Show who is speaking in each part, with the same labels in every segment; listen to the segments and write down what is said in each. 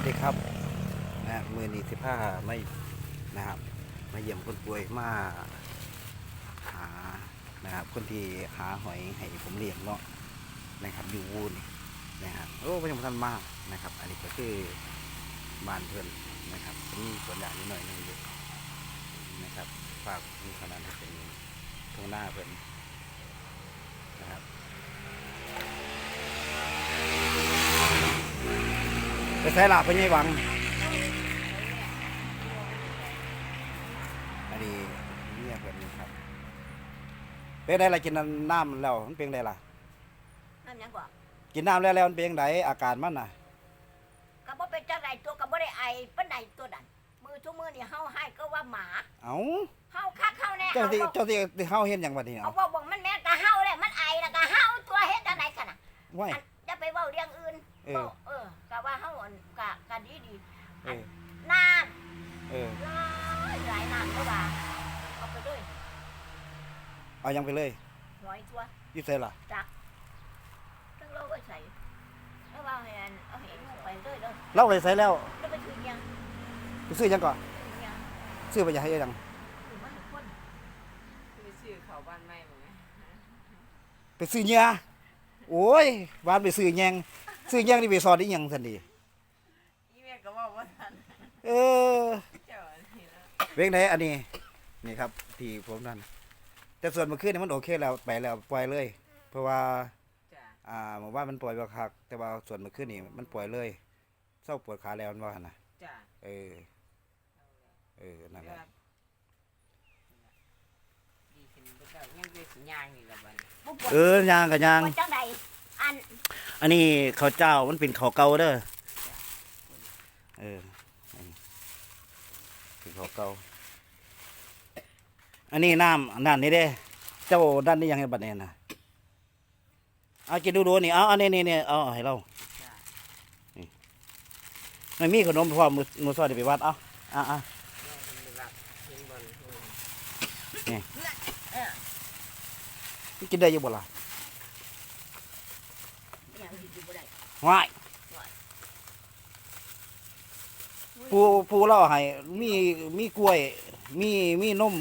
Speaker 1: วัสดีครับนะฮะมือนีสิผ้าไม่นะครับมาเยี่ยมคนป่วยมาหานะครับคนที่หาหอยให้ผมเลี้ยงเนาะนะครับอยู่วูนี่นะครับโอ้พระยังท่านมากนะครับ อันนี้ก็คือบ้านเพื่อนนะครับมีส่วนอย่างนิดหน่อยนึงอยู่นะครับฝากมีขนาดเป็นทุ่งหน้าเพื่อนนะครับ ไป ใส่หลาบไปยังหวังอันนี้เนี่ยเพิ่นครับเป็นไดล่ะกินน้ำแล้วมันเป็นไดล่ะ
Speaker 2: น้ำหยังกว่า
Speaker 1: กินน้ำแล้วแล้วมันเป็นไดอาการมันน่ะ
Speaker 2: ก็บ่เป็นจังไดตัวก็บ่ได้ไอปานใดตัวนั้นมือทุกมือนี่เฮาให้ก็ว่าหมา
Speaker 1: เอ้า
Speaker 2: เฮาคักเฮาแน่
Speaker 1: เจ้า
Speaker 2: เอา
Speaker 1: ที่
Speaker 2: บ่
Speaker 1: เจ้าที่ที่เฮาเฮ็ดหยังบัดนี้
Speaker 2: เอา
Speaker 1: เอา
Speaker 2: บ่บอกมันแม่นก็เฮาแหละมันไอแล้วก็เฮาตัวเฮ็ดจังไดกันน่ะ
Speaker 1: ไว้
Speaker 2: อันจะไปเว้าเรื่องอื่น
Speaker 1: เออ
Speaker 2: บ่เออก็ว่าเฮาอันก็ก็ดีดี
Speaker 1: เออ
Speaker 2: น้
Speaker 1: เออำ
Speaker 2: หลายหลายน้ำก็ว่าเอาไปเลย
Speaker 1: เอายังไปเลย
Speaker 2: ร้อยตัว
Speaker 1: อยู่ใส่ล่ะ
Speaker 2: ทั้งโลกไว้ใส่แล้วว่าให้อันเอาให้ลูกไปเลยเด้อ
Speaker 1: เราไปใส่แล้ว
Speaker 2: แล้วไปถือยัง
Speaker 1: ไปซื้อหยังก่อน
Speaker 2: ถือยัง
Speaker 1: ซื้อไปจะให้ยัง
Speaker 2: ถือมาให้คน
Speaker 3: คือชื่อเขาบ้านไม่หมดไหม
Speaker 1: ไปซื้อเหยื่อโอ้ยบ้านไปซื้อแยง ซื้อแยงนี่ไปสอนอีหยังซั่นดี
Speaker 3: อีเมลก็บอกว่าทัน
Speaker 1: เออ
Speaker 3: เจ้าอันนี้แล้ว
Speaker 1: เวงไหนอันนี้ นี่ครับ ที่ผมนั่นแต่ส่วนเมื่อคืนนี่มันโอเคแล้วไปแล้วปล่อยเลย เพราะว่า
Speaker 3: จ้ะ
Speaker 1: อ่าหมู่บ้านมันปล่อยบักคัก แต่ว่าส่วนเมื่อคืนนี่มันปล่อยเลยเศร้าปวดขาแล้วมันว่าหั่นนะ
Speaker 3: จ้ะ
Speaker 1: เออ เออนั่นแหละ
Speaker 3: ดีขึ้นบ่เจ้ายังเป็นสัญญาณนี่ละบัดนี้
Speaker 2: ผู้ป่วย
Speaker 1: เออย่างกับย่าง
Speaker 2: ว่าจังใดอัน
Speaker 1: อันนี้ข้าวเจ้ามันเป็นข้าวเก่าเด้อเอออันนี้เป็นข้าวเก่าอันนี้น้ำอันนั่นนี่เด้ เจ้าด้านนี้ยังไงบัดนี้นะเอากินดูดูนี่เอาอันนี้นี่นี่เอาให้เรา
Speaker 3: จ้ะ
Speaker 1: ไม่มีขนมพร้อมมือมือซอยเดี๋ยวไปวัดเอาอะอะ
Speaker 3: แม่เป็นไปรับเห็นบอลเออ
Speaker 1: กินได้อยู่บ่ล่ะ
Speaker 2: อย่างที่ อยู่บ่ได้
Speaker 1: ว้ายปูปูเล่าให้มีมีกล้วย มีมีนม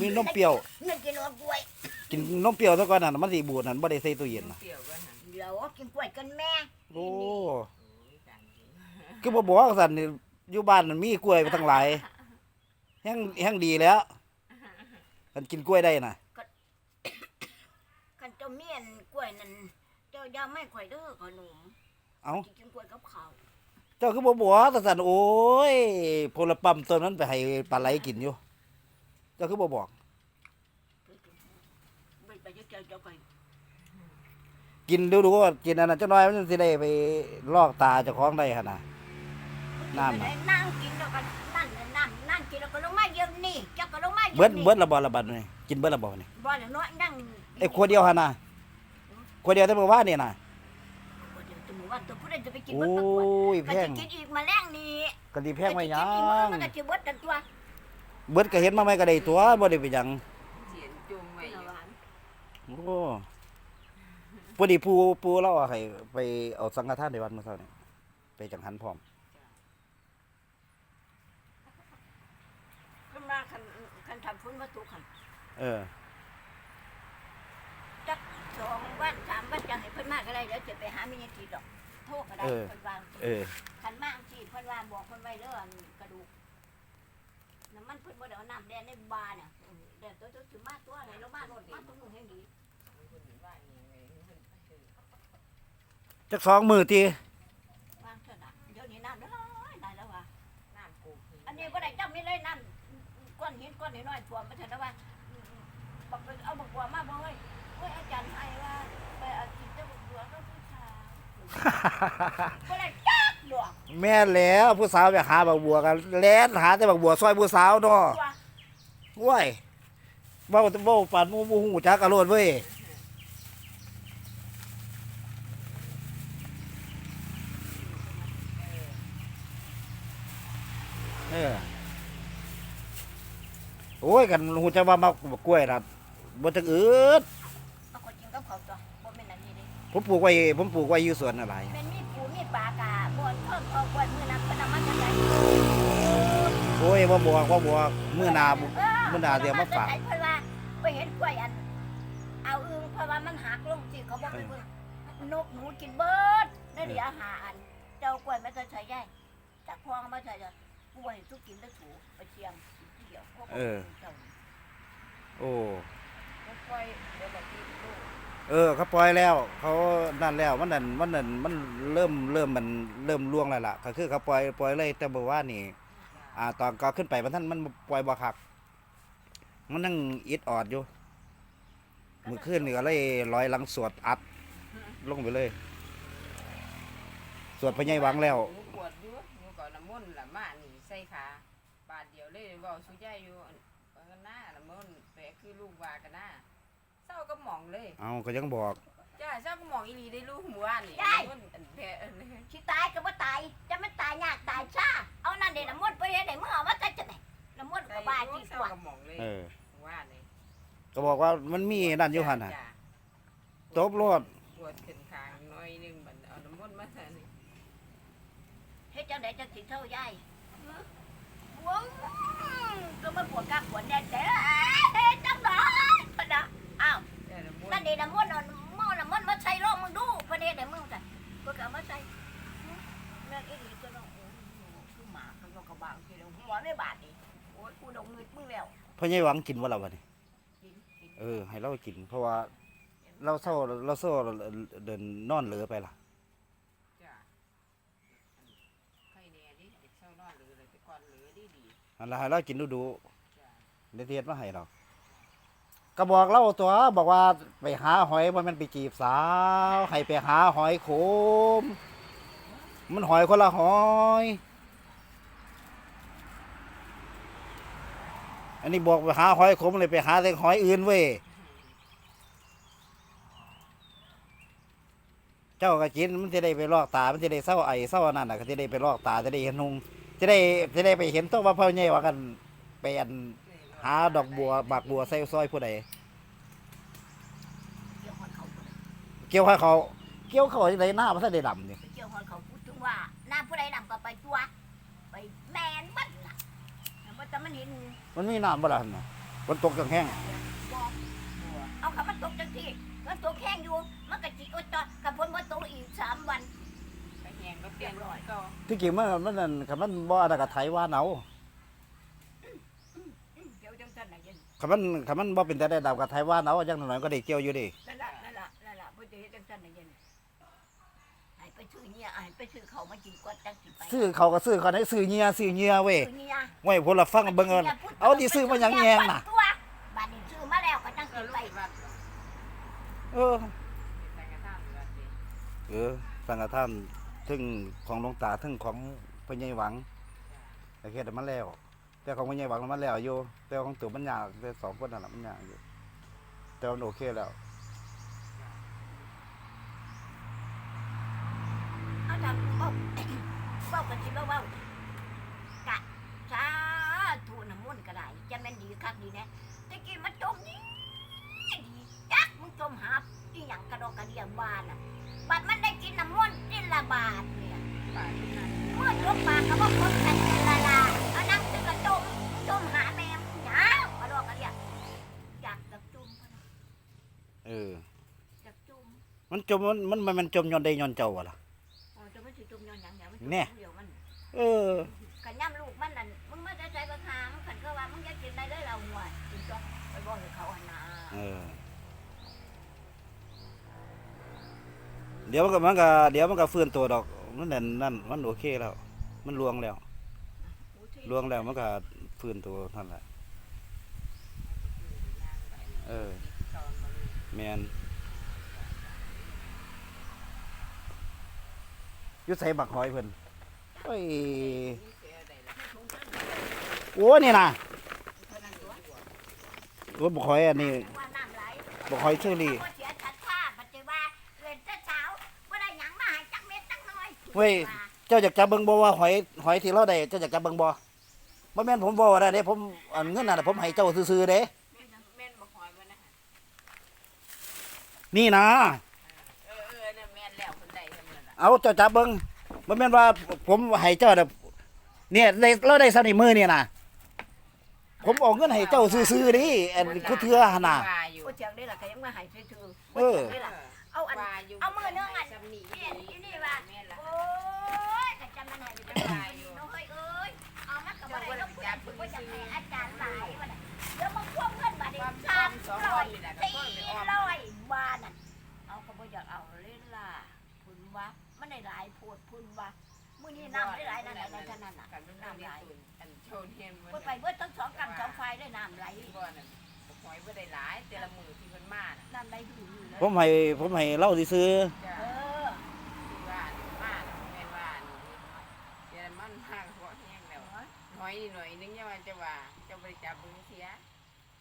Speaker 1: มีนมเปรี้ยว
Speaker 2: เงินกินนมกล้วย
Speaker 1: กินนมเปรี้ยวซะก่อนน่ะมันสิบูดนั่นบ่ได้ใส่ตู้เย็นน่ะ
Speaker 3: เปรี้ยวก็หัน
Speaker 2: เดี๋ยวกินกล้วยกันแม่
Speaker 1: โอ้
Speaker 3: โอ้ยการกิน
Speaker 1: คือบ่บอกว่าซั่นนี่อยู่บ้านมันมีกล้วยไปทั้งหลายแฮงแฮงดีแล้วมันกินกล้วยได้น่ะ
Speaker 2: คันเจ้าเมียนกล้วยนั่นเจ้าอย่าไม่ข่อยเด้อขนม
Speaker 1: เอ้า
Speaker 2: สิกินกล้วยกับข้าว
Speaker 1: เจ้าคือบ่บอกว่าซั่นโอ้ยพลปั๊มตัวนั้นไปให้ปลาไหลกินอยู่ เจ้าคือบ่บอก
Speaker 2: ไปไปเจ้าเจ้าไป
Speaker 1: กินดูดูว่ากินอันนั้นจักหน่อยมันสิได้ไปลอกตาเจ้าของได้หั่นน่ะ น้ำน่ะ
Speaker 2: นั่งกินแล้วก็นั่นน่ะนั่งนั่งกินแล้วก็ลงมาเยี่ยมนี่เจ้าก็ลงมาเยี่ยม
Speaker 1: เบิด
Speaker 2: นี่
Speaker 1: เบิดละบ่ละบัดนี่กินเบิดละบ่นี่
Speaker 2: บ่แล้วน้อยนั่ง
Speaker 1: ไอ้ขวดเดียวหั่นน่ะขวดเดียวแต่เมื่อวานนี่น่ะ
Speaker 2: บ่เดี๋ย วจะบอกว่าตัวผู้ใดจะไปกิน
Speaker 1: โอ้
Speaker 2: เบิดตะกล้วย
Speaker 1: ยแพ
Speaker 2: ก็
Speaker 1: ง
Speaker 2: จะกินอีกมาแรงนี่
Speaker 1: ก็ดีแพงไว้หยั
Speaker 2: ก็จะกินอีกมื้อมัน
Speaker 1: ง
Speaker 2: ก็จะเบิดทั้งตัว
Speaker 1: เบิดก็เห็นมาไม่ก็ได้ตัวบ่ได้ไปหยัง
Speaker 3: เสียนจุ่มไว้อยู่
Speaker 1: โอ้พอดีปูปูเราอะให้ไปเอาสังฆทานในวัดเมื่อเช้านี่ไปจังหันพร้อม
Speaker 2: ขึ้นมาคันคันทำพุ่นวัตถุคัน
Speaker 1: เออ
Speaker 2: จักสองวันสามวันจะให้เพิ่นมาก็ได้เดี๋ยวจะไปหามีทีดอก โทษก็ได้
Speaker 1: เออ
Speaker 2: เพิ่นวาง
Speaker 1: เออ
Speaker 2: คันมากที่เพิ่นว่าบอกเพิ่นไว้เด้ออันกระดูกน้ำมันเพิ่นบ่ได้เอาน้ำแดงในบาเนี่ยอืมเดี๋ยวตัวตัวสิมาตัวไหนลงมาโลดมาตรงนู้นแห่งดี
Speaker 3: คนอยู่บ้านนี่ไงเพิ่นไปซื้อ
Speaker 1: จักสองมือตี
Speaker 2: วางเถอะนะเดี๋ยวนี้น้ำได้ได้แล้วว่า
Speaker 3: น้ำปูคือ
Speaker 2: อันนี้บ่ได้จับมีเลยน้ำก้อนหินก้อนน้อยๆท่วมมาเถอะนะว่าอืมบอกไปเอาบักบัวมาบ่เว้ยเว้ยอาจารย์ให้ว่าไปเอากินเจ้าบักบัวก็ผู้ชาย บ่ได้จักดอก
Speaker 1: แม่นแล้วผู้สาวไปหาบักบัวกันแล่นหาแต่บักบัวซอยผู้สาวเนาะ
Speaker 2: ตัว
Speaker 1: ว้ายเว้าแต่เว้าปานหมู่บ่ฮู้จักกะโลดเว้ยเออโอ้ยกันฮู้จักว่ามักบักกล้วยน่ะบ่จักอืด ผมปลูกไว้ผมปลูกไว้อยู่สวนอะไร
Speaker 2: แม่นมีปูมีปลากะบ่นเพิ่มพอกวนมือนั้นเป็นน้ำมันจะไหล
Speaker 1: โอ้ยบ่บวกบ่บวกมื้อหน้าบ่มื้อหน้าเดี๋ยวมาฝาก
Speaker 2: เพิ่นว่าไปเห็นกล้วยอัน เอาอึ้งเพราะว่ามันหักลงสิเขาบอกไปเบิ่งนกหนูกินเบิดได้เหลืออาหารเจ้ากล้วยไม่เคยใช้ย่ายจากพองมาใช้จะกล้วยทุกกินได้ถูไปเชียงเดียวเขาก็จ้า
Speaker 1: โอ้
Speaker 3: ก็ปล่อยเดี๋ยวบอกที่ลูก
Speaker 1: เออเขาปล่อยแล้วเขานั่นแล้วมันนั่นมันนั่นมันเริ่มเริ่มมันเริ่มล่วงแล้วล่ะก็คือเขาปล่อยปล่อยเลยแต่เมื่านี่ อ่า ตอนก็ขึ้นไปมันท่านมันปล่อยบ่คัก มันนั่งอิดออดอยู่มือขึ้นนี่ก็เลยลอยหลังสวดอัด ลงไปเลย สวดพญายวังแล้ว
Speaker 3: หนูปวดอยู่หนูก็น้ำมนต์ละมานี่ใส่ขาบาดเดียวเลยเว้าสุยายอยู่ว่ากันหน้าน้ำมนต์แปะคือลูกวากันหน้าาก็หมองเลย
Speaker 1: เอาก็ยังบอก
Speaker 3: จ้าเศร้าก็หมองอีหลีได้ลูกหมู่บ้านนี่น้ำมนต์อันแปะอันนี้
Speaker 2: ชิตายก็บ่ตายจะมันตายยากตายช้าเอานั่นเด็น้ำมนต์ไปเฮ็ดได้มึงเอามาแต่จะไหนน้ำมนต์ก็บายที่
Speaker 3: เศร้าก
Speaker 2: ว่า
Speaker 3: ก็หมองเลย
Speaker 1: เออ
Speaker 3: หมู่บ้านนี่
Speaker 1: ก็บอกว่ามันมีนั่นอยู่หันน่ะ
Speaker 3: จ้ะ
Speaker 1: จบโลด
Speaker 3: ปวดขึ้นคางหน้อยหนึงบัดเอาน้ำมนต์มาใส่นี่
Speaker 2: เฮ็ดจังไดจังสิเท่ายายว้าวก็มาปวดกลางปวดแน่แต่เฮ็ดจังไดปะนะอ้าว
Speaker 3: แต่น้ำมน
Speaker 2: นั่นเดน้ำมนต์เอาหม้อน้ำมนต์มาใส่รองมึงดูประเดี๋ยวมึงจะก็เอามาใส่แม่นอีหลีก็น้องโอ้ยคือหมาก็น้อกระบางทีเดียวหัวไม่บาดดิโอ้ยกูดงเงินมึงแล้ว
Speaker 1: พญายหวังกินว่าเราบัดนี้
Speaker 2: กินกิน
Speaker 1: เออ ให้เรากิน เพราะว่าเราเศร้าเราเศร้าเดินนอนเหลือไปล่ะ
Speaker 3: จ้ะใครแน่ดิเด็กเศร้านอนหรืออะไรแต่ก่อนหลือดีดี
Speaker 1: อันละให้เรากินดูดู
Speaker 3: จ้ะ
Speaker 1: ๆเดี๋ยวเทียดมาให้เรา ก็บอกเราตัวบอกว่าไปหาหอยว่ามันไปจีบสาวให้ไปหาหอยโขม มันหอยคนละหอย อันนี้บอกไปหาหอยขมเลยไปหาแต่หอยอื่นเว้ยเจ้าก็กินมันจะได้ไปลอกตา มันจะได้เศร้าไอเศร้านนั่นน่ะก็จะได้ไปลอกตาจะได้เห็นนุงจะได้จะได้ไปเห็นตัวว่าพ่อใหญ่ว่ากันไปอัน หาดอกบัวบากบัวใส่ซอยผู้ใด
Speaker 2: เกี่ยวหอนเขาพูด
Speaker 1: เกี่ยวให้เขา เกี่ยวเขาที่ไหนหน้ามันได้ดำนี่
Speaker 2: ไปเกี่ยวหอนเขาพูดถึงว่าหน้าผู้ใดนำก็ไปตัว ไปแมนบัดล่ะแต่ว่าแต่มันเห็น
Speaker 1: มันมีน้ำบ่ล่ะหั่นน่ะมันตกจังแห้ง
Speaker 2: บอกเอาคำมันตกจังที่มันตกแห้งอยู่ มันก็จิกโอ้ยต่อกับพ้นว่าตกอีกสามวัน
Speaker 3: ไปแหงก็เปลี่ยนร้อยก็
Speaker 1: ที่จริงมันมันนั่นคันมันบ่อะไรกับไทยว่าเอา
Speaker 2: เกี่ยวจังสันไหนยัน
Speaker 1: คันมันคันมันบ่เป็นแต่ได้ดำกับไทยว่าเอาจังหน่อยก็ได้เกี่ยวอยู่ดิ
Speaker 2: นั่นละนั่นละนั่นละบ่จะเฮ็ดจังสันไหนยันให้ไปซื้อเนี่ยให้ไปซื้อเขามากินกวดจังสิไป
Speaker 1: ซื้อเขาก็ซื้อเขาได้ซื้อเงียซื้อเงียเว้ย
Speaker 2: ซื้อเนี่ย
Speaker 1: ไว้พวกเราฟังเบิ่งเอาเอาที่ซื้อมาหยังแยงน่ะ
Speaker 2: ตัวบัดนี้ซื้อมาแล้วก็จัง
Speaker 3: ก็
Speaker 2: สิ
Speaker 3: ลู
Speaker 2: ไป
Speaker 3: กวัด
Speaker 1: เออ
Speaker 3: แต่กระทั่งวัดดิ
Speaker 1: เออสังฆทานถึงของหลวงตาถึงของพญายหวังแต่แค่แต่มันแล้ว แต่ของพญายหวังมันแล้วอยู่แต่ของตัวมันยากแต่สองคนนั่นแหละมันยากอยู่แต่มันโอเคแล้ว
Speaker 2: เอาทำเว้าเว้ากันสิเว้าเว้ากะสาธุน้ำมนต์ก็ได้จะแม่นดีคักดีแน่ตะกี้มันจมนี่ดีจักมึงจมหาอีหยังกระดอกกระเดียบ้านน่ะบัดมันได้กินน้ำมนต์นี่ละบาทเนี่ย
Speaker 3: ป่าที่นั่น
Speaker 2: เมื่อลบปากก็บอกคนกัน ม
Speaker 1: มันจมมันมันมันมันจมย้อนได้ย้อนเจ้าอะล่ะ
Speaker 2: อ๋อจะไม่สิจุ่มย้อนหยังหยังไม่จุ่ม
Speaker 1: แน่
Speaker 2: เดียวมัน
Speaker 1: เออ
Speaker 2: กันย่ำลูกมันนั่นมึงไม่ได้ใจบังคับขันก็ว่ามึงอยากกินได้เลยเราหัวกินจ้องไปบอกให้เขาหันหน้า
Speaker 1: เออ เดี๋ยวมันก็มันก็เดี๋ยวมันก็ฟื้นตัวดอกนั่นนั่นนั่นมันโอเคแล้ว มันลวงแล้วลวงแล้วมันก็ฟื้นตัวนั่นแหละเออ
Speaker 3: ตอนมาเลย
Speaker 1: แมน อยุดใส่บักหอยเพิ่นโอ้ย
Speaker 3: นี่เสียได้ละ
Speaker 1: โอ้นี่นะ
Speaker 3: เท่านั้นตัว
Speaker 1: โอ้บักหอยอันนี้
Speaker 2: ว่าน้ำไหล
Speaker 1: บักหอยเชอรี่
Speaker 2: เสียชัดชาปัจจุบันเรียนแต่เช้าว่าได้หยังมาให้จักเม็ดจักน้อย
Speaker 1: เว้ยเจ้าอยากจะเบิ่งบ่ว่าหอยหอยที่เราได้เจ้าอยากจะเบิ่งบ่บ่แม่นผมบ่ได้เด้ผมอันเงินน่ะผมให้เจ้าซื่อๆเด้
Speaker 3: แม่นแม่นบ่หอยมันนะฮะ
Speaker 1: นี่นะ
Speaker 3: เออเออเนี่ยแม่นแล้วคนใดทำนั่นล่ะ
Speaker 1: เอาเจ้าจับเบิ่งบ่แม่นว่าผมให้เจ้าน่ะเนี่ยได้เราได้ซะในมือเนี่ยนะผมเอาเงินให้เจ้าซื้อๆดิอันกูเทื่อหั่นน่ะ
Speaker 3: ว่าอยู่
Speaker 2: บ่เจียงได้ล่ะก็ยังมาให้ซื่อๆ
Speaker 1: เอ
Speaker 2: บ่
Speaker 1: อ
Speaker 2: เจียงได้ล่ะเอาอัน
Speaker 3: ว่าอยู่
Speaker 2: เอามือเนื้ออัน
Speaker 3: จำหนี
Speaker 2: นี่นี่นี่ว่า
Speaker 3: แม่นล่ะ
Speaker 2: โอ้ยแต่จำมันให้ไปจังไดน้องเฮ้ยเอ้ยเอามันก็บ่ได้ต้องจับเพิ่นบ่จะให้อาจารย์หลายว่าน่ะเดี๋ยวมาควบเงินบาดนี้
Speaker 3: ความ
Speaker 2: สาม
Speaker 3: สอง
Speaker 2: ร้
Speaker 3: ค
Speaker 2: อนย
Speaker 3: นี่แหละก็
Speaker 2: สี่
Speaker 3: ค่อยไปออม
Speaker 2: ร้อยบาทน่ะเอาก็บ่อยากเอาเลยล่ะคุณว่า มันได้หลายโพดคุณว่ามื้อนี้น้ำได้หลายนั่นหลายนั่นเท่านั้นน่ะ
Speaker 3: กันเป็นน้ำ
Speaker 2: น้ำห
Speaker 3: ลา
Speaker 2: ลายย
Speaker 3: อันโชว์เทียน
Speaker 2: เพิ่นไปเบิดทั้งสองกำสองไฟได้น้ำไหล
Speaker 3: บ่นั่นหอยบ่ได้หลายแต่ละมือที่เพิ่นมาน่ะ
Speaker 2: น้ำไหลอยู่อยู่เลย
Speaker 1: ผมให้ผมให้เล่าซื้อ
Speaker 3: จ้ะ
Speaker 2: เออ
Speaker 3: ที่ว่ามาน่ะแม่นว่านี่เดี๋ยวมันมากหัวแห้งแล้วหอยนี่หน่อยนึงอย่าว่าจะว่าเจะบ่ได้จับเบิ่งเสีย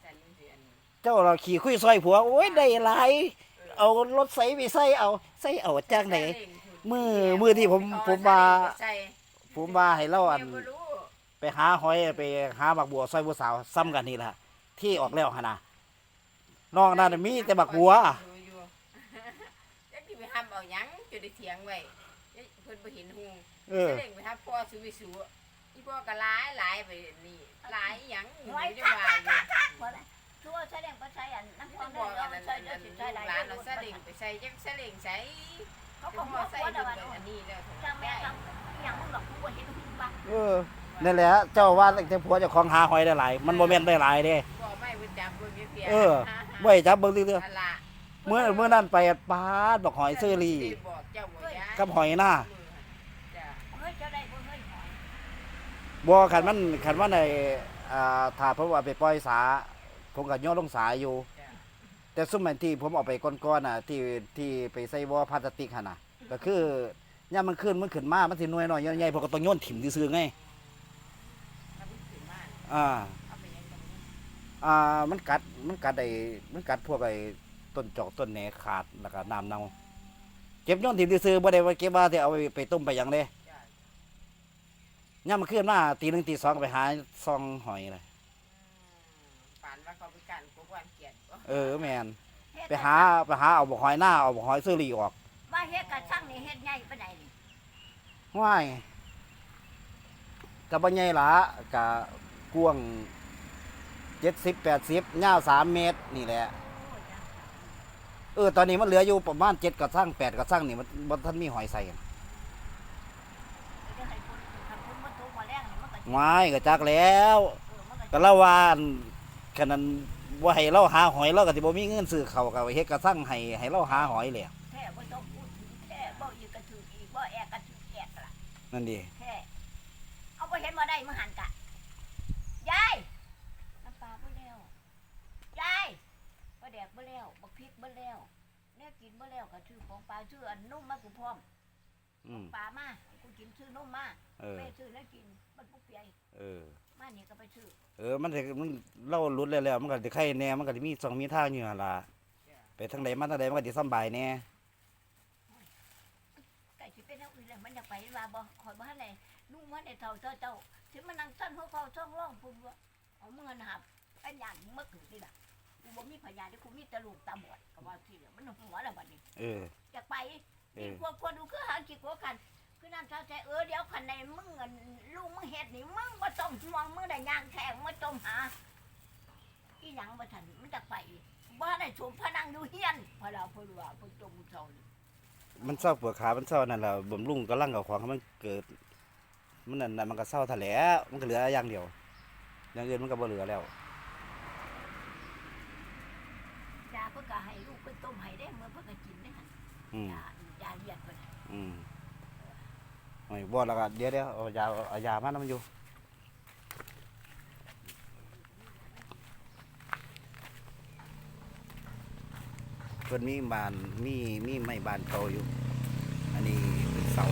Speaker 3: จันเสียน
Speaker 1: ๆเจ้าเราขี่คุยซอยผัวโอ้ยได้หลายเอารถใส่ไปใส่เอาใส่เอาจากไหน มือมือที่ผมผมว่า
Speaker 3: ใส่
Speaker 1: ผมว่าให้เล่าอัน
Speaker 3: เดี๋ยวบ่รู้
Speaker 1: ไปหาหอยไปหาบักบัวซอยบัวสาวซ้ำกันนี่ล่ะที่ออกแล้วหั่นน่ะนอกนั้นมีแต่บักบัว
Speaker 3: ดูอยู่จักสิไปทำเอาหยังจะได้เถียงไว้เอ้ยเพิ่นบ่เห็นฮูง
Speaker 1: เออ
Speaker 3: เร่งไปหาพ่อสุวิสุอีพ่อก็หลายหลายไปนี่หลายหยังหนู
Speaker 2: ไว้
Speaker 3: จะ
Speaker 2: คัก
Speaker 3: ว่า
Speaker 2: คัก
Speaker 3: อยู่
Speaker 2: คักคักบ่ได้ชั่วใช้แรงก็ใช้อันน้ำ
Speaker 3: ต้
Speaker 2: ควา
Speaker 3: อ
Speaker 2: ม
Speaker 3: ง
Speaker 2: ได้
Speaker 3: บอก
Speaker 2: เรา
Speaker 3: อัน
Speaker 2: ใช้
Speaker 3: นั้น
Speaker 2: เย
Speaker 3: อั
Speaker 2: อะ
Speaker 3: น
Speaker 2: สิใช้หลาย
Speaker 3: หลาน
Speaker 2: เรื่
Speaker 3: เรา
Speaker 2: อง
Speaker 3: สลิงไปใส่จักสลิงใส่
Speaker 2: เขา
Speaker 3: ก็
Speaker 2: ก็
Speaker 3: พ่
Speaker 2: บ
Speaker 3: อ
Speaker 2: อก
Speaker 3: ใส่
Speaker 2: ว่า
Speaker 3: ดู
Speaker 2: เดี๋ยว
Speaker 3: อันนี้แล้ว
Speaker 2: จ้างแม่ทำอย่างมึงหรอกกูบ่เห็นมึงบ้า
Speaker 1: เออนั่นแหละเจ้าว่าแต่ผัวเจ้าของหาหอยได้หลายมันบ่แม่นได้หลายเด้
Speaker 3: บ่ไม่เพิ่นจับเบิ่งเพีย
Speaker 1: เออบ่ให้จับเบิ่งเรื่อย
Speaker 3: นั่นล่ะ
Speaker 1: ๆเมื่อเมื่อนั้นไปปาดบักหอยเซอรี่
Speaker 3: บอกเจ้าบ่ย้าย
Speaker 1: กับหอยหน้า
Speaker 3: จ้ะ
Speaker 2: เฮ้ยเจ้าได้บ่เฮ้ยหอย
Speaker 1: บ่คันมันคันว่าในอ่าถ้าผมว่าไปปล่อยสาผมก็ย่อลงสาอยู่
Speaker 3: จ้ะ
Speaker 1: แต่ซุมแมนที่ผมเอาไปก้อนๆน่ะที่ที่ไปใส่วอพลาสติกหั่นน่ะ ก็คือย่ามันขึ้นมันขึ้นมา มันสิหน่วยน้อยใหญ่ๆพวกก็ต้องโยนถิ่มซื่อๆไงอ่า
Speaker 3: อ่า
Speaker 1: มันกัดมันกัดไอ้มันกัดพวกไอ้ต้นจอกต้นแหนขาดแล้วก็น้ำเน่าเก็บย้อนถิ่มซื่อบ่ได้ว่าเก็บว่าสิเอาไปไปต้มไปหยังเด้
Speaker 3: จ้ะ
Speaker 1: ย่ามมันขึ้นมาตีหนึ่งตีสองก็ไปหาซองหอยเลย
Speaker 3: ปานว่าเขาไปกันกวน เกียดบ่
Speaker 1: เออแม่นไปหาไปหาเอาบ่หอยหน้าเอาบ่หอยเซอรี่ออก
Speaker 2: ว่าเฮ็ดกระช่างนี่เฮ็ดใหญ่ปานใดนี่
Speaker 1: ว้ายก็บ่ใหญ่หลากะกว้าง70 80ยาว3เมตรนี่แหละ
Speaker 2: โอ้ยนะ
Speaker 1: เออตอนนี้มันเหลืออยู่ประมาณ7กระซัง8กระซังนี่มันบ่ทันมีหอยใส่กัน
Speaker 2: เดี๋ยวให้คนคันคนมาทุกมาแรงนี่มันก็
Speaker 1: ว้ายก็จักแล้ว
Speaker 2: เออมันก็
Speaker 1: ก็เล่าว่าอันขนาด ว่าให้เราหาหอยเราก็สิบ่มีเงินซื้อเขาวก็เฮ็ดกระซังให้ให้เราหาหอยแหละ
Speaker 2: แท้บ่ต้องพูดถึงแท้บ่อีกกระถืออีกบ่แอกกระถือแอกล่ะ
Speaker 1: นั่นดิ
Speaker 2: แท้เอาบ่เห็นบ่ได้มาหันกะยายน้ำปลาบ่แล้วยายปลาแดกบ่แล้วบักพริกบ่แล้วแน่กินบ่แล้วก็ชื่อของปลาชื่ออันนุ่มมากูพร้อม
Speaker 1: อืม
Speaker 2: ปลามากูกินชื่อนุ่มมา
Speaker 1: เออ
Speaker 2: แม่ซื้อแล้วกินมันปุ๊กเปีย
Speaker 1: เออ
Speaker 2: มานี่ก็ไปซื้อ
Speaker 1: เออมันสิมันเล่าหลุดแล้วแล้วมันก็สิไข่แน่มันก็สิมีสองมีทางอยู่หั่นล่ะ
Speaker 3: จ้ะ
Speaker 1: ไปทางใดมาทางใดมันก็สิสำบายแน่
Speaker 2: ไก่สิเป็นเอาอื่นแล้วมันอยากไปว่าบ่คอยบ่ทันได้นุ่มมันได้เท่าเจ้าเจ้าสิมันนั่งสั่นหัวเขาช่องร่องพุ่นว่าเอามือนะครับอันหยานมึกถึงนี่ล่ะกูบ่มีพยานที่กูมีแต่ลูกตาบอดก็ว่าที่เหลือมันหัวแล้วบัดนี้
Speaker 1: เออ
Speaker 2: อยากไป
Speaker 1: เอ
Speaker 2: กิน
Speaker 1: อ
Speaker 2: กลัวกลัวดูคือหากินกลัวกัน คือน้ำเช้าใจเออเดี๋ยวคันในมึงเงินลูกมึงเฮ็ดนี่มึงบ่ต้องห่วงมึงได้ย่างแข่งมาจมหาอีหยังบ่ทันมันจะไปบ่ได้สมพนังอยู่เฮียนพอเราเพิ่นว่าเพิ่นจมเจ้านี่
Speaker 1: มันเศร้าปวดขา มันเศร้านั่นแหละบำรุงกำลังกับของให้มันเกิด มันนั่นน่ะมันก็เศร้าทะแหล้วมันก็เหลืออย่างเดียว อย่างอื่นมันก็บ่เหลือแล้ว
Speaker 2: ยาเพิ่นก็ให้ลูกเพิ่นต้มให้ได้เมื่อเพิ่นก็กินได้หั่น
Speaker 1: อืม
Speaker 2: ยายาเลียดเพิ่นน่ะ
Speaker 1: อืมโอ้ยบ่แล้วก็เดี๋ยวเดี๋ยวเอายาเอายามานํอยู่เพิ่นมีบานมีมีไม้บานเก่าอยู่ อันนี้เป็นเสา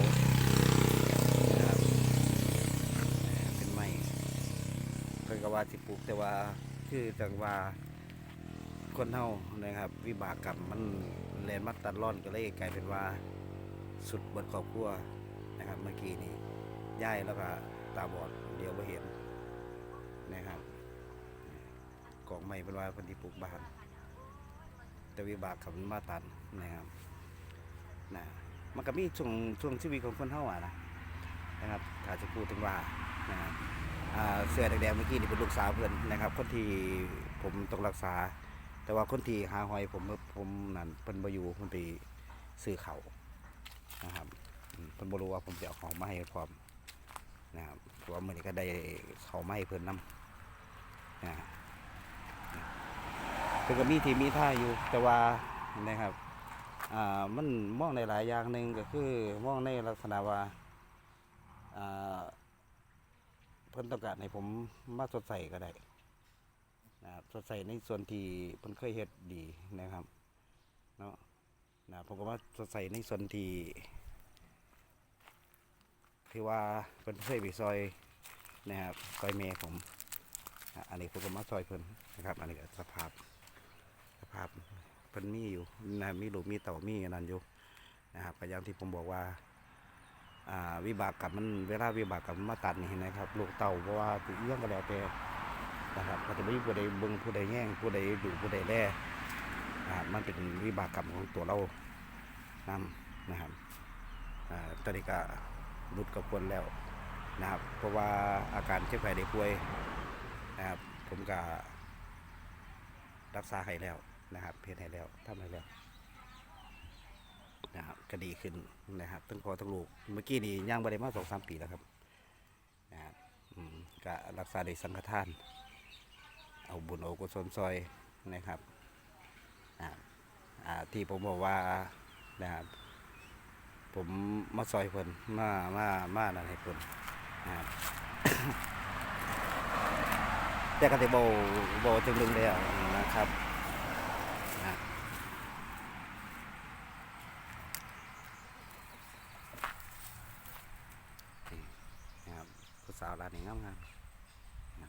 Speaker 1: นะครับเป็นไม้เพิ่นก็ว่าสิปลูกแต่ว่าคือจังว่าคนเฮานะครับ วิบากกรรมมันแลนมาตัดร่อนก็เลยกลายเป็นว่าสุดเบดครอบครัว นะครับ เมื่อกี้นี้ย่ายแล้วก็ตาบอดเดียวไม่เห็นนะครับกองไม้เป็นว่าคนที่ปลูกบ้าน แต่วิบากขับมันมาตันนะครับนะมันก็มีช่วงช่วงชีวิตของคนเฮาอะนะนะครับถ้าจะพูดถึงว่านะครับเสื้อแดงๆเมื่อกี้นี่เป็นลูกสาวเพื่อนนะครับ คนที่ผมต้องรักษา แต่ว่าคนที่หาหอยผมผมนั่นเพิ่นบ่อยู่เพิ่ซื้อเขานะครับ เพิ่นบ่รู้ว่าผมจะเอาของมาให้พร้อมนะครับเพราะว่ามื้อนี้ก็ได้เขามาให้เพิ่นนํนะเพิ่นก็มีที่มีท่าอยู่แต่ว่านะครับอ่ามันมองในหลายอย่างหนึ่งก็คือมองในลักษณะว่าอ่าเพิ่นต้องการให้ผมมาสดใสก็ได้นะครับสดใสในส่วนที่เพิ่นเคยเฮ็ดดีนะครับเนาะนะผมก็ว่าสดใสในส่วนที่ ที่ว่าเพิ่นเคยไปซอยนะครับซอยเมย์ผมอันนี้ผมก็มาซอยเพิ่นนะครับ อันนี้สภาพสภาพเพิ่นมีอยู่นะมีหลูกมีเต่ามีอันนั้นอยู่นะครับก็อย่างที่ผมบอกว่าอ่าวิบากกรรมมันเวลาวิบากกรรมมันมาตัดนี่นะครับ ลูกเต่าเพราะว่าถึงเรื่องก็แล้วแต่นะครับก็จะไม่มีผู้ใดเบิ่งผู้ใดแย่งผู้ใดดูผู้ใดแล่นะครับมันเป็นวิบากกรรมของตัวเรานำนะครับอ่าตอนนี้ก็ หลุดกับคนแล้วนะครับ เพราะว่าอาการเจ็บไข้ได้ป่วยนะครับ ผมก็รักษาให้แล้วนะครับ เพศให้แล้วทำให้แล้วนะครับก็ดีขึ้นนะครับทั้งพอทั้งลูกเมื่อกี้นี่ย่างไปได้มาสองสามปีแล้วครับนะครับก็รักษาโดยสังฆทาน เอาบุญเอกุศลซอยนะครับอ่าที่ผมบอกว่านะครับ ผมมาซอยเพิ่นมามามานั่นให้เพิ่นนะครับแต่ก็ได้บ่บ่จึงลึงแล้วนะครับนะนะครับผู้สาวร้านนี้งามๆนะ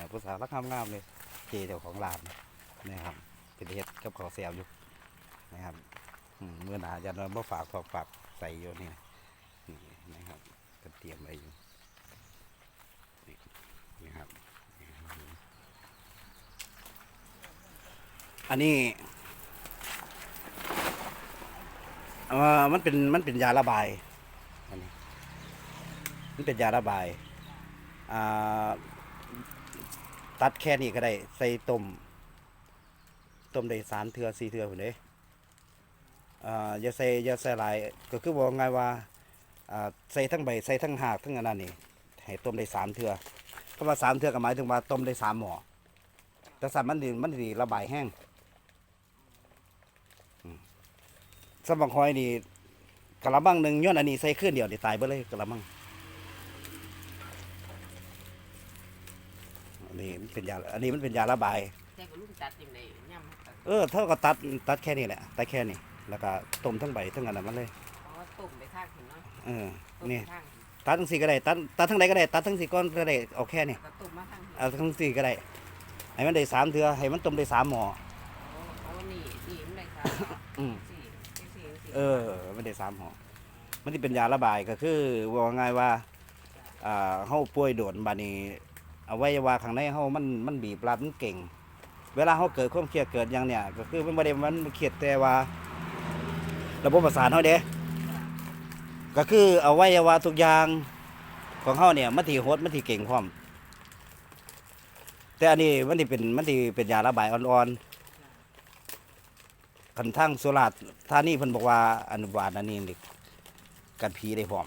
Speaker 1: ครับผู้สาวรักงามๆเลยเจเจ้าของร้านนะครับเป็นเฮ็ดกับขอเสียบอยู่นะครับ เมื่อหนาจะนอนมาฝากฝากฝากใส่อยู่นี่นี่นะครับก็เตรียมไว้อยู่นี่นะครับอันนี้เอ่อมันเป็นมันเป็นยาระบายอันนี้มันเป็นยาระบายอ่าตัดแค่นี้ก็ได้ ใส่ต้มต้มได้สามเทือสี่เทือผมเด้ อ่าอย่าใส่อย่าใส่หลาย ก็คือบอกไงายว่าอ่าใส่ทั้งใบใส่ทั้งหากทั้งอันนั้นนี่ให้ต้มได้สามเทือคำว่าสามเทือก็หมายถึงว่าต้มได้สามหม้อแต่สัตว์มันดีมันดีระบายแห้งอืมสมบังคอยนี่กะละมังหนึ่งย้อนอันนี้ใส่ขึ้นเดียวนี่ตายไปเลยกะละมังอันนี้มันเป็นยาอันนี้มันเป็นยาระบาย
Speaker 3: แต่ก็ลุงตัดยังไงย่ำตัด
Speaker 1: เออเท่ากับตัดตัดแค่นี้แหละตัดแค่นี้ แล้วก็ต้มทั้งใบทั้งอันนั้นมันเลย
Speaker 3: เพราะว่าต้มไปข้างถึงเนาะ
Speaker 1: เออ
Speaker 3: ต้ม
Speaker 1: นี่
Speaker 3: ไปข้างถึง
Speaker 1: ตัดทั้งสี่ก็ได้ตัดตัดทั้งใดก็ได้ตัดทั้งสี่ก้อนก็ได้เอาแค่นี้
Speaker 3: ก็ต้มมาข้างถึง
Speaker 1: เอาทั้งสี่ก็ได้ให้มันได้สามเทือให้มันต้มได้สามหม้อ
Speaker 3: โอ้โอ้นี่นี่มันได้ค่ะ
Speaker 1: อืม
Speaker 3: สี่สี่สี่สี่
Speaker 1: เออมันได้สามห่อมันที่เป็นยาระบายก็คือว่าง่ายว่าอ่าเฮาป่วยโดนบาดนี้อวัยวะข้างในเฮามันมันบีบรัดมันเก่ง เวลาเฮาเกิดความเครียดเกิดอย่างเนี้ยก็คือมันบ่ได้มันเครียดแต่ว่า ระบบประสาทเฮาเด้ก็คืออวัยวะทุกอย่างของเฮาเนี่ยมันที่โหดมันที่เก่งพร้อม แต่อันนี้มันที่เป็นมันที่เป็นยาระบายอ่อนๆคันทั้งสุราษฎร์ธานีเพิ่นบอกว่าอนุบาลอันนี้นี่กันผีได้พร้อม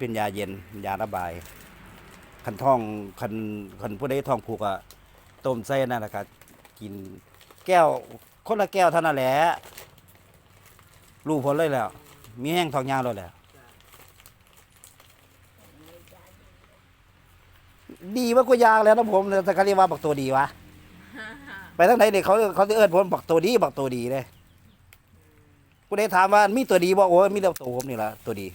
Speaker 1: เป็นยาเย็นยาระบายคันท้องคันคันผู้ใดท้องผูกอะต้มใส่นั่นแหละครับกิน แก้ว คนละแก้วเท่านั้นแหละรู้ผลเลยแล้ว มีแห้งทองยางเลยแหละดีมากกว่ายางแล้วนะผมแต่เขาเรียกว่าบักตัวดีวะไปทั้งไหนเด็กเขาเขาจะเอิ้นผมบักตัวดีบักตัวดีเลยผู้ใดถามว่ามีตัวดีบอกโอ้ยมีแต่ตัวผมนี่ละตัวดี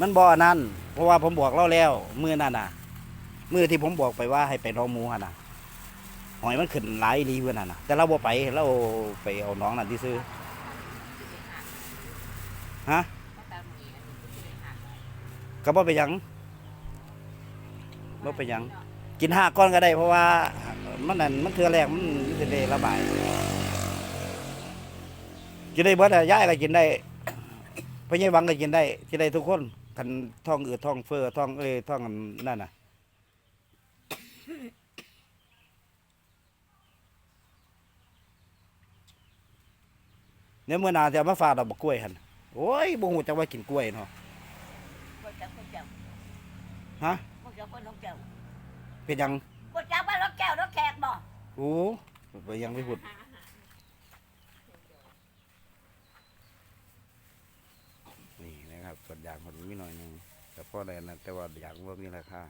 Speaker 1: มันบ่อนั่นเพราะว่าผมบอกเล่าแล้วมือนั่นน่ะมือที่ผมบอกไปว่าให้ไปรอหมูหั่นน่ะหอยมันขึ้นหลายรีเพื่อนน่ะนะแต่เราบ่ไปเราไปเอาน้องนั่นที่ซื้อฮะก็บ่ไปยังบ่ไปยัง กินห้าก้อนก็ได้ เพราะว่ามันนั่นมันเทือแรกมันจะได้ระบายกินได้เบิดอะย้ายก็กินได้พญายวังก็กินได้กินได้ทุกคน กันท้องอืดท้องเฟ้อท้องเอ้ยท้องอันนั่นน่ะเนี่ยเมื่อหนาจะเอามาฝากดอกบักกล้วยหันโอ้ยบ่ฮู้จักว่ากินกล้วยเนาะ
Speaker 2: บ่จักคนเจ้า
Speaker 1: ฮะ
Speaker 2: บ่จักคนน้องแก้ว
Speaker 1: เป็นหยัง
Speaker 2: บ่จักว่ารถแก้วรถแขกบ่
Speaker 1: โอ้ไปยังไม่พูดนี่นะครับ ส่วนยางมันมีหน่อยหนึงแต่พ่อได้นะแต่ว่าอยางว่ามีราคา